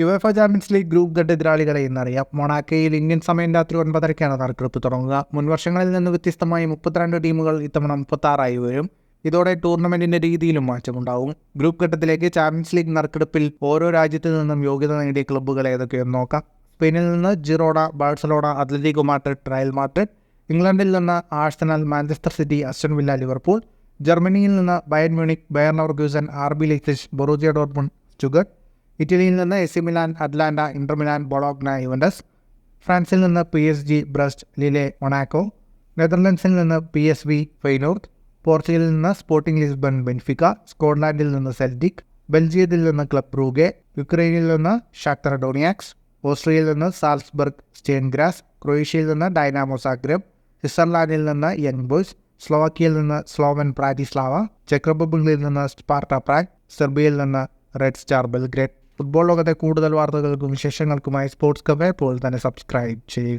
യുഎഫ champions league group ഘട്ട എതിരാളികളെ ഇന്നറിയാം. മൊണാക്കയിൽ Indian സമയം രാത്രി ഒൻപതരയ്ക്കാണ് നറുക്കെടുപ്പ് തുടങ്ങുക. മുൻവർഷങ്ങളിൽ നിന്ന് വ്യത്യസ്തമായി മുപ്പത്തിരണ്ട് ടീമുകൾ ഇത്തവണ മുപ്പത്താറായി വരും. ഇതോടെ ടൂർണമെന്റിന്റെ രീതിയിലും മാറ്റമുണ്ടാവും. ഗ്രൂപ്പ് ഘട്ടത്തിലേക്ക് ചാമ്പ്യൻസ് ലീഗ് നറുക്കെടുപ്പിൽ ഓരോ രാജ്യത്തു നിന്നും യോഗ്യത നേടിയ ക്ലബ്ബുകൾ ഏതൊക്കെയെന്ന് നോക്കാം. സ്പെയിനിൽ നിന്ന് Girona Barcelona Atletico Madrid Real Madrid ഇംഗ്ലണ്ടിൽ നിന്ന് Arsenal Manchester City Aston Villa Liverpool ജർമ്മനിയിൽ നിന്ന് Bayern Munich Bayer Leverkusen R B Leipzig Borussia Dortmund Stuttgart ഇറ്റലിയിൽ നിന്ന് A C Milan Atalanta Inter Milan Bologna Juventus. ഫ്രാൻസിൽ നിന്ന് P S G Brest Lille Monaco. നെതർലൻഡ്സിൽ നിന്ന് P S V Feyenoord. പോർച്ചുഗലിൽ നിന്ന് Sporting Lisbon Benfica. സ്കോട്ട്ലാൻഡിൽ നിന്ന് Celtic. ബെൽജിയത്തിൽ നിന്ന് club rugae. യുക്രൈനിൽ നിന്ന് ഷാക്ടർ ഡോണിയാക്സ്. ഓസ്ട്രിയയിൽ നിന്ന് സാൽസ്ബർഗ് സ്റ്റേൻഗ്രാസ്. ക്രൊയേഷ്യയിൽ നിന്ന് ഡൈനാമോ സാഗ്രബ്. സ്വിറ്റ്സർലാൻഡിൽ നിന്ന് യങ് ബോയ്സ്. സ്ലോവാക്കിയയിൽ നിന്ന് സ്ലോവൻ പ്രാറ്റിസ്ലാവ. ചെക്ക് റിപ്പബ്ലിക്കിൽ നിന്ന് സ്പാർട്ട പ്രാഗ്. സെർബിയയിൽ നിന്ന് റെഡ് സ്റ്റാർ ബെൽഗ്രേഡ്. ഫുട്ബോൾ ലോകത്തെ കൂടുതൽ വാർത്തകൾക്കും വിശേഷങ്ങൾക്കുമായി സ്പോർട്സ് കവേ പോലെ തന്നെ സബ്സ്ക്രൈബ് ചെയ്യുക.